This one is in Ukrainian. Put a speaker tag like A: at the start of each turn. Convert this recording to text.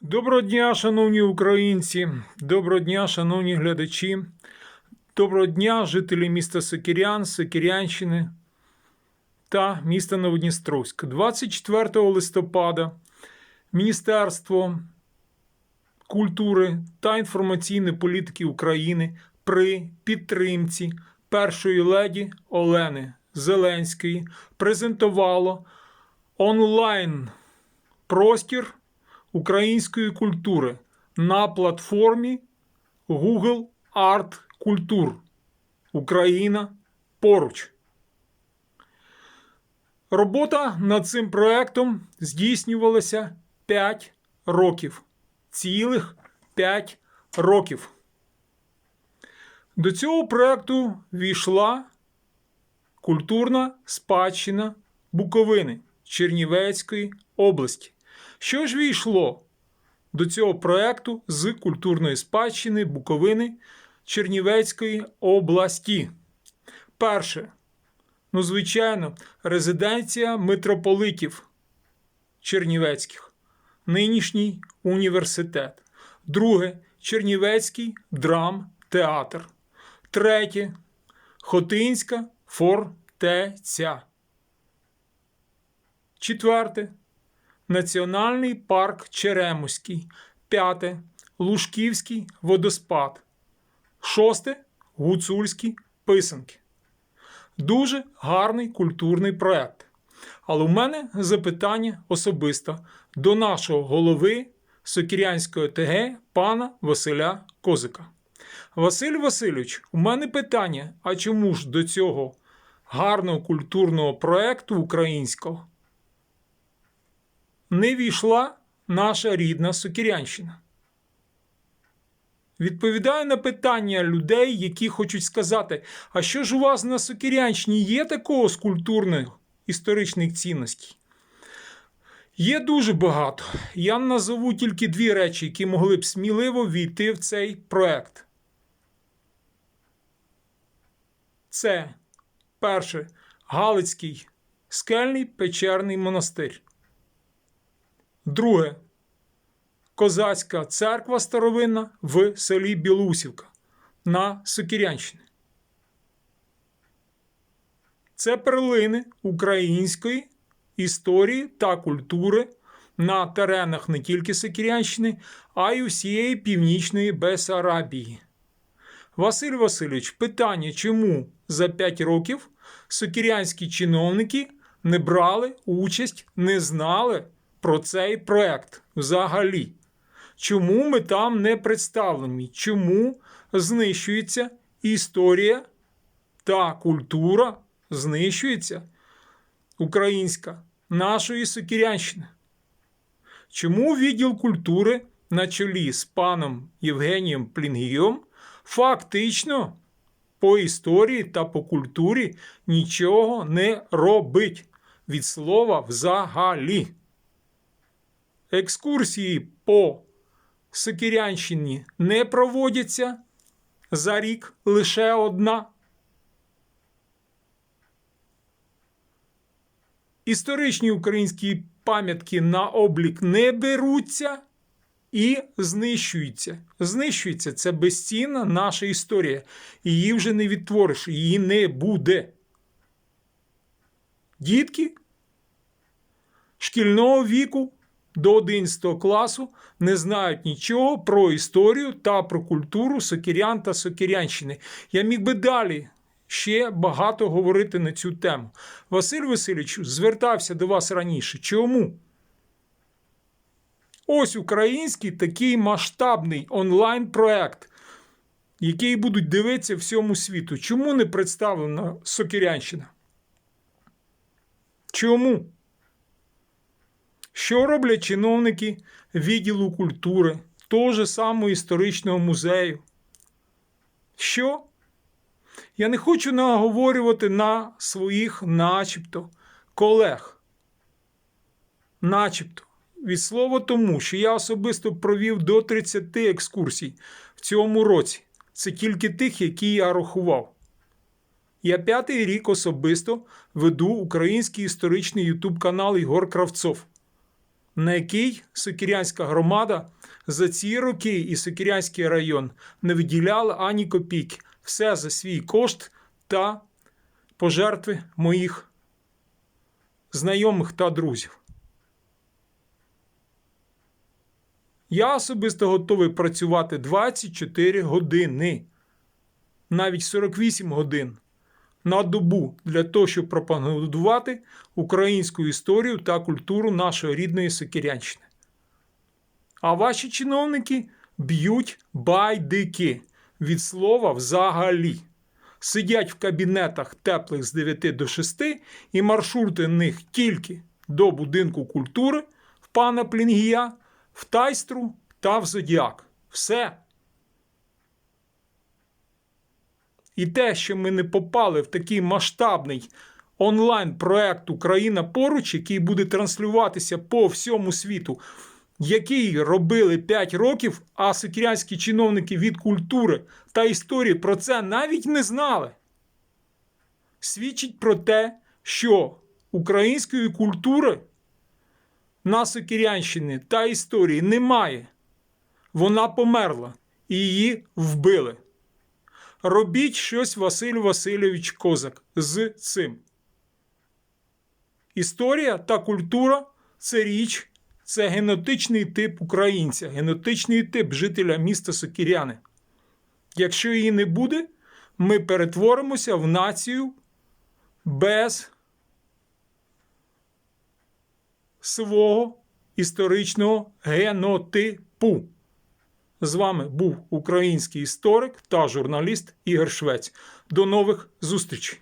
A: Доброго дня, шановні українці, доброго дня, шановні глядачі, доброго дня, жителі міста Сокірян, Сокірянщини та міста Новодністровськ. 24 листопада Міністерство культури та інформаційної політики України при підтримці першої леді Олени Зеленської презентувало онлайн простір української культури на платформі Google Art Культур Україна поруч. Робота над цим проектом здійснювалася 5 років. Цілих 5 років. До цього проекту війшла культурна спадщина Буковини Чернівецької області. Що ж війшло до цього проекту з культурної спадщини Буковини Чернівецької області? Перше. Ну, звичайно, резиденція митрополитів Чернівецьких, нинішній університет. Друге Чернівецький драмтеатр. Третє Хотинська фортеця. Четверте. Національний парк Черемоський. П'яте. Лужківський водоспад. Шосте. Гуцульські писанки. Дуже гарний культурний проект. Але у мене запитання особисто до нашого голови Сокірянської ТГ пана Василя Козика. Василь Васильович, у мене питання: а чому ж до цього гарного культурного проекту українського не війшла наша рідна Сокірянщина? Відповідаю на питання людей, які хочуть сказати: а що ж у вас на Сокірянщині є такого з культурних історичних цінностей? Є дуже багато. Я назову тільки дві речі, які могли б сміливо війти в цей проект. Це перше Галицький скельний печерний монастир. Друге Козацька церква старовинна в селі Білусівка на Сокірянщині. Це перлини української історії та культури на теренах не тільки Сокірянщини, а й усієї північної Бесарабії. Василь Васильович, питання, чому за 5 років сокірянські чиновники не брали участь, не знали про цей проект взагалі? Чому ми там не представлені? Чому знищується історія та культура знищується українська нашої Сокірянщини? Чому відділ культури на чолі з паном Євгенієм Плінгієм фактично по історії та по культурі нічого не робить від слова взагалі? Екскурсії по Сокірянщині не проводяться за рік лише одна. Історичні українські пам'ятки на облік не беруться і знищуються. Знищується це безцінна наша історія. Її вже не відтвориш, її не буде. Дітки шкільного віку до 11 класу не знають нічого про історію та про культуру сокірян та сокірянщини. Я міг би далі ще багато говорити на цю тему. Василь Васильович звертався до вас раніше. Чому? Ось український такий масштабний онлайн-проект, який будуть дивитися всьому світу. Чому не представлена Сокірянщина? Чому? Що роблять чиновники відділу культури, того ж самого історичного музею? Що? Я не хочу наговорювати на своїх, начебто, колег. Начебто. Від слова тому, що я особисто провів до 30 екскурсій в цьому році. Це тільки тих, які я рахував. Я п'ятий рік особисто веду український історичний ютуб канал Ігор Кравцов. На який Сокірянська громада за ці роки і Сокірянський район не виділяли ані копійки. Все за свій кошт та пожертви моїх знайомих та друзів. Я особисто готовий працювати 24 години, навіть 48 годин на добу для того, щоб пропагандувати українську історію та культуру нашої рідної Сокирянщини. А ваші чиновники б'ють байдики від слова взагалі. Сидять в кабінетах теплих з 9 до 6 і маршрути них тільки до будинку культури в пана Плінгія, в Тайстру та в Зодіак. Все. І те, що ми не попали в такий масштабний онлайн-проект Україна поруч, який буде транслюватися по всьому світу, який робили 5 років, а сокірянські чиновники від культури та історії про це навіть не знали. Свідчить про те, що української культури на Сокірянщині та історії немає. Вона померла і її вбили. Робіть щось Василь Васильович Козак з цим. Історія та культура це річ, це генетичний тип українця, генетичний тип жителя міста Сокіряни. Якщо її не буде, ми перетворимося в націю без свого історичного генотипу. З вами був український історик та журналіст Ігор Швець. До нових зустрічей!